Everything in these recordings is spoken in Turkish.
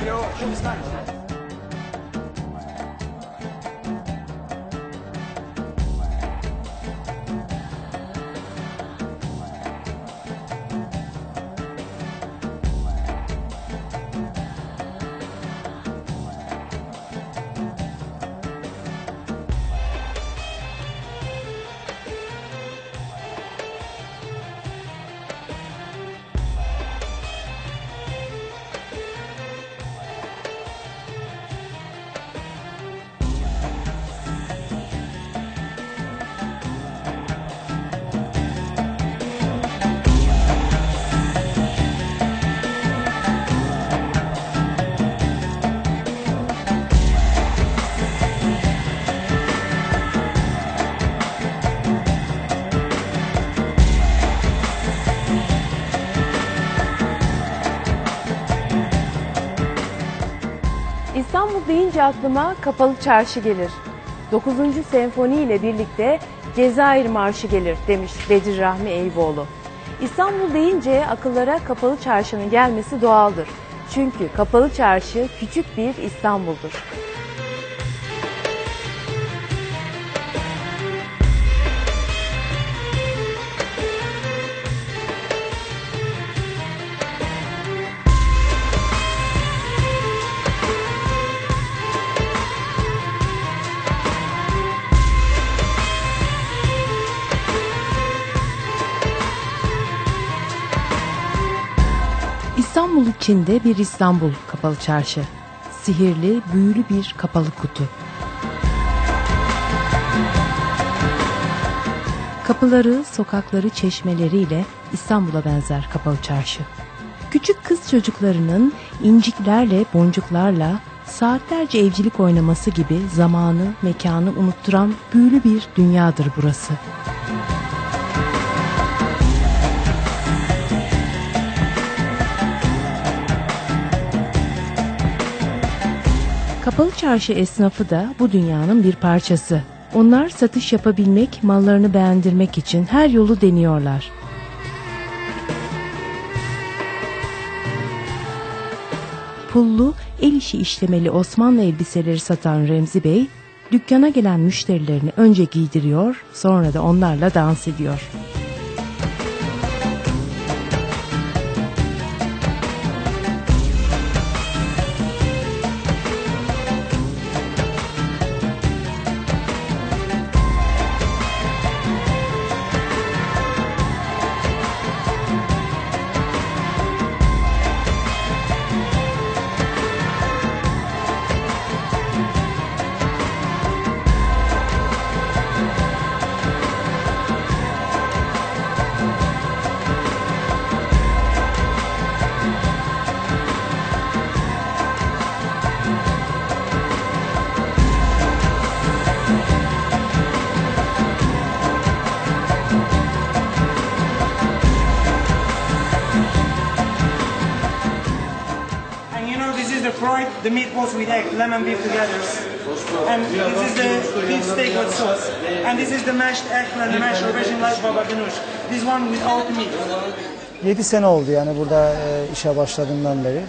Valeu. İstanbul deyince aklıma Kapalı Çarşı gelir. 9. senfoni ile birlikte Cezayir Marşı gelir demiş Bedir Rahmi Eyüboğlu. İstanbul deyince akıllara Kapalı Çarşı'nın gelmesi doğaldır. Çünkü Kapalı Çarşı küçük bir İstanbul'dur. İçinde bir İstanbul Kapalı Çarşı. Sihirli, büyülü bir kapalı kutu. Kapıları, sokakları, çeşmeleriyle İstanbul'a benzer Kapalı Çarşı. Küçük kız çocuklarının inciklerle, boncuklarla saatlerce evcilik oynaması gibi zamanı, mekanı unutturan büyülü bir dünyadır burası. Kapalı çarşı esnafı da bu dünyanın bir parçası. Onlar satış yapabilmek, mallarını beğendirmek için her yolu deniyorlar. Pullu, el işi işlemeli Osmanlı elbiseleri satan Remzi Bey, dükkana gelen müşterilerini önce giydiriyor, sonra da onlarla dans ediyor. Fried, the meatballs with egg, lemon beef together. And this is the beef steak with sauce. And this is the mashed eggplant, mashed aubergine large baba ganoush. This one without meat. 7 sene oldu yani burada e, işe başladığımdan beri.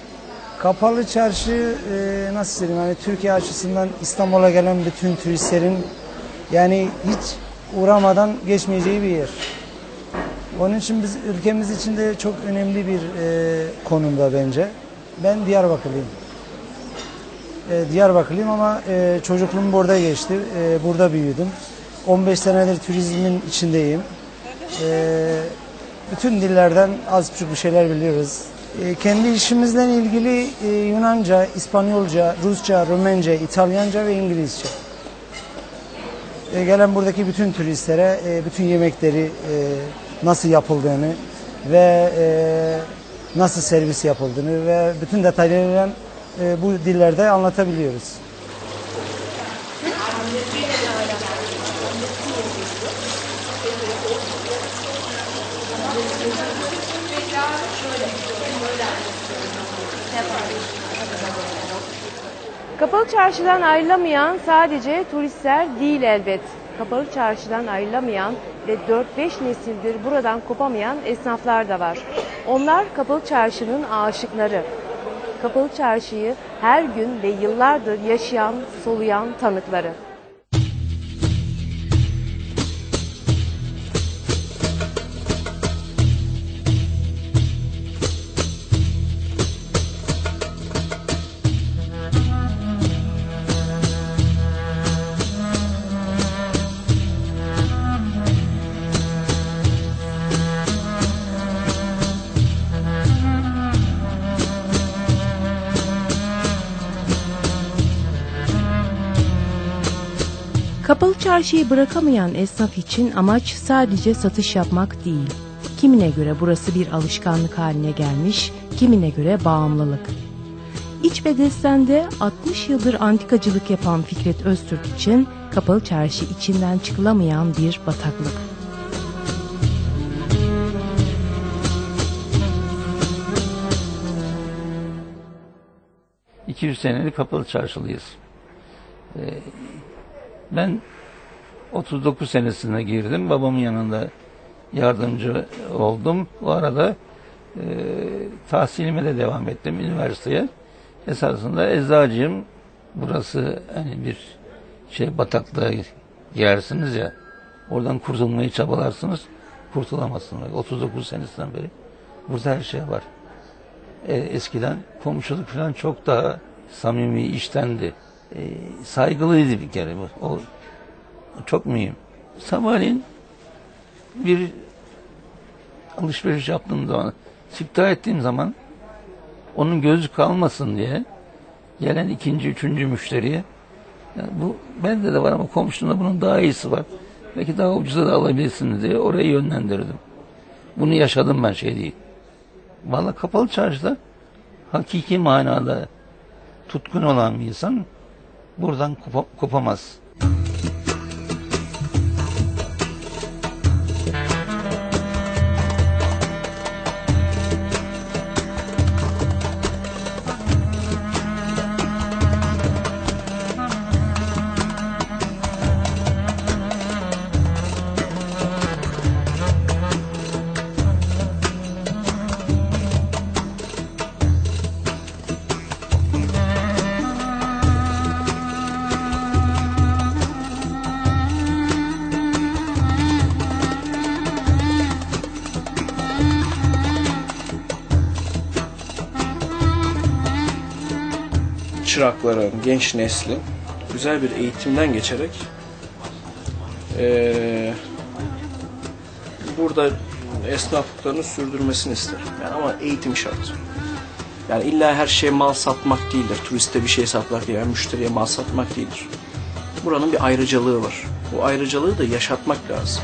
Kapalı çarşı e, nasıl söyleyeyim yani Türkiye açısından İstanbul'a gelen bütün turistlerin yani hiç uğramadan geçmeyeceği bir yer. Onun için biz ülkemiz için de çok önemli bir e, konumda bence. Ben Diyarbakırlıyım. E, Diyarbakırlıyım ama e, çocukluğum burada geçti. E, burada büyüdüm. 15 senedir turizmin içindeyim. E, bütün dillerden az buçuk bir şeyler biliyoruz. E, kendi işimizle ilgili Yunanca, İspanyolca, Rusça, Rumence, İtalyanca ve İngilizce. Gelen buradaki bütün turistlere bütün yemekleri nasıl yapıldığını ve nasıl servis yapıldığını ve bütün detaylarıyla e, bu dillerde anlatabiliyoruz. Kapalı çarşıdan ayrılamayan sadece turistler değil elbet. Kapalı çarşıdan ayrılamayan ve 4-5 nesildir buradan kopamayan esnaflar da var. Onlar kapalı çarşının aşıkları. Kapalı Çarşı'yı her gün ve yıllardır yaşayan, soluyan tanıkları. Çarşıyı bırakamayan esnaf için amaç sadece satış yapmak değil. Kimine göre burası bir alışkanlık haline gelmiş, kimine göre bağımlılık. İç Bedesten'de 60 yıldır antikacılık yapan Fikret Öztürk için kapalı çarşı içinden çıkılamayan bir bataklık. Ee, 200 senelik kapalı çarşılıyız. Ee, ben 39 senesine girdim. Babamın yanında yardımcı oldum. Bu arada e, tahsilime de devam ettim üniversiteye. Esasında eczacıyım. Burası hani bir şey bataklığa girersiniz ya. Oradan kurtulmayı çabalarsınız. Kurtulamazsınız. 39 senesinden beri. Burada her şey var. E, eskiden komşuluk falan çok daha samimi iştendi. E, saygılıydı bir kere. O çok mühim. Sabahleyin bir alışveriş yaptığım zaman, siftah ettiğim zaman onun gözü kalmasın diye gelen ikinci, üçüncü müşteriye yani bu bende de var ama komşumda bunun daha iyisi var. Belki daha ucuza da alabilirsiniz diye orayı yönlendirdim. Bunu yaşadım ben şey değil. Valla kapalı çarşıda hakiki manada tutkun olan bir insan buradan kopa- kopamaz. Çırakların, genç neslin güzel bir eğitimden geçerek eee, burada esnaflıklarını sürdürmesini isterim. Yani ama eğitim şart. Yani illa her şeye mal satmak değildir. Turiste bir şey satmak değil, yani müşteriye mal satmak değildir. Buranın bir ayrıcalığı var. Bu ayrıcalığı da yaşatmak lazım.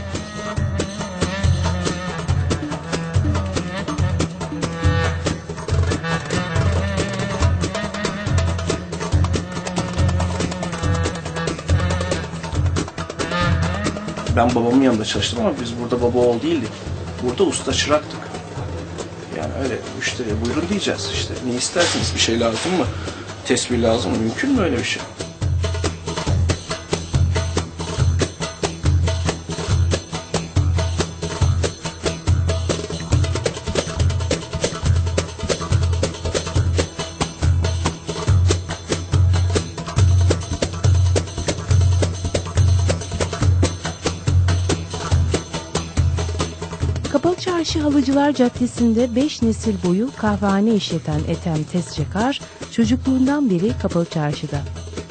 Ben babamın yanında çalıştım ama biz burada baba oğul değildik. Burada usta çıraktık. Yani öyle müşteriye buyurun diyeceğiz işte. Ne istersiniz? Bir şey lazım mı? Tesbih lazım mı? Mümkün mü öyle bir şey? Çarşı Halıcılar Caddesi'nde 5 nesil boyu kahvehane işleten Ethem Tezcekar çocukluğundan beri Kapalı Çarşı'da.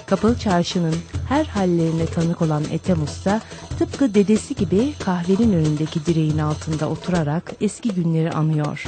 Kapalı Çarşı'nın her hallerine tanık olan Ethem Usta tıpkı dedesi gibi kahvenin önündeki direğin altında oturarak eski günleri anıyor.